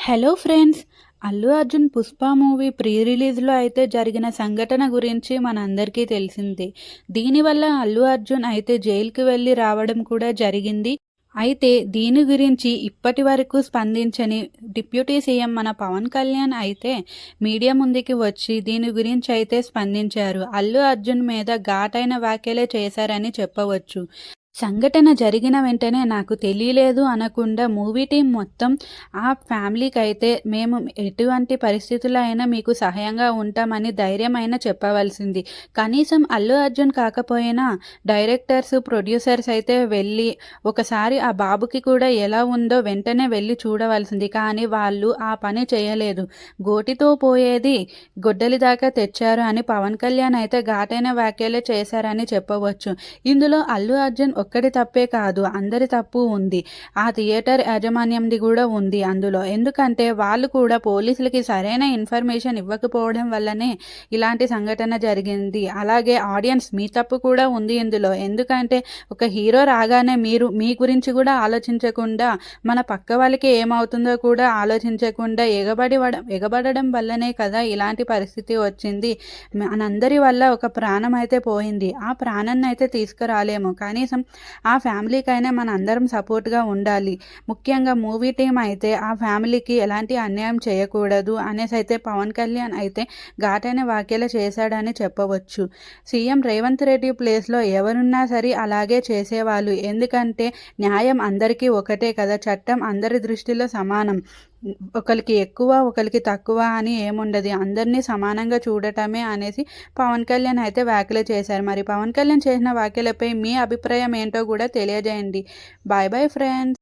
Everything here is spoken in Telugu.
Hello friends Allu Arjun Pushpa movie pre రిలీజ్లో అయితే జరిగిన సంఘటన గురించి మనందరికీ తెలిసిందే. దీనివల్ల అల్లు అర్జున్ అయితే జైలుకి వెళ్ళి రావడం కూడా జరిగింది. అయితే దీని గురించి ఇప్పటి వరకు స్పందించని డిప్యూటీ సీఎం మన పవన్ కళ్యాణ్ అయితే మీడియా ముందుకి వచ్చి దీని గురించి అయితే స్పందించారు. అల్లు అర్జున్ మీద ఘాటైన వ్యాఖ్యలే చేశారని చెప్పవచ్చు. సంఘటన జరిగిన వెంటనే నాకు తెలియలేదు అనకుండా మూవీ టీం మొత్తం ఆ ఫ్యామిలీకి అయితే మేము ఎటువంటి పరిస్థితుల్లో అయినా మీకు సహాయంగా ఉంటామని ధైర్యమైనా చెప్పవలసింది. కనీసం అల్లు అర్జున్ కాకపోయినా డైరెక్టర్స్ ప్రొడ్యూసర్స్ అయితే వెళ్ళి ఒకసారి ఆ బాబుకి కూడా ఎలా ఉందో వెంటనే వెళ్ళి చూడవలసింది. కానీ వాళ్ళు ఆ పని చేయలేదు. గోటితో పోయేది గొడ్డలి దాకా తెచ్చారు అని పవన్ కళ్యాణ్ అయితే ఘాటైన వ్యాఖ్యలే చేశారని చెప్పవచ్చు. ఇందులో అల్లు అర్జున్ ఒక్కడి తప్పే కాదు అందరి తప్పు ఉంది. ఆ థియేటర్ యాజమాన్యంది కూడా ఉంది అందులో. ఎందుకంటే వాళ్ళు కూడా పోలీసులకి సరైన ఇన్ఫర్మేషన్ ఇవ్వకపోవడం వల్లనే ఇలాంటి సంఘటన జరిగింది. అలాగే ఆడియన్స్ మీ తప్పు కూడా ఉంది ఇందులో. ఎందుకంటే ఒక హీరో రాగానే మీరు మీ గురించి కూడా ఆలోచించకుండా మన పక్క వాళ్ళకి ఏమవుతుందో కూడా ఆలోచించకుండా ఎగబడి ఎగబడడం వల్లనే కదా ఇలాంటి పరిస్థితి వచ్చింది. మనందరి వల్ల ఒక ప్రాణం అయితే పోయింది. ఆ ప్రాణాన్ని అయితే తీసుకురాలేము. కనీసం ఆ ఫ్యామిలీకైనా మన అందరం సపోర్ట్గా ఉండాలి. ముఖ్యంగా మూవీ టీం అయితే ఆ ఫ్యామిలీకి ఎలాంటి అన్యాయం చేయకూడదు అనేసి అయితే పవన్ కళ్యాణ్ అయితే ఘాటైన వ్యాఖ్యలు చేశాడని చెప్పవచ్చు. సీఎం రేవంత్ రెడ్డి ప్లేస్లో ఎవరున్నా సరే అలాగే చేసేవాళ్ళు. ఎందుకంటే న్యాయం అందరికీ ఒకటే కదా చట్టం అందరి దృష్టిలో సమానం. ఒకరికి ఎక్కువ ఒకరికి తక్కువ అని ఏముండదు. అందరినీ సమానంగా చూడటమే అనేసి పవన్ కళ్యాణ్ అయితే వ్యాఖ్యలు చేశారు. మరి పవన్ కళ్యాణ్ చేసిన వ్యాఖ్యలపై మీ అభిప్రాయం ఏంటో కూడా తెలియజేయండి. Bye bye friends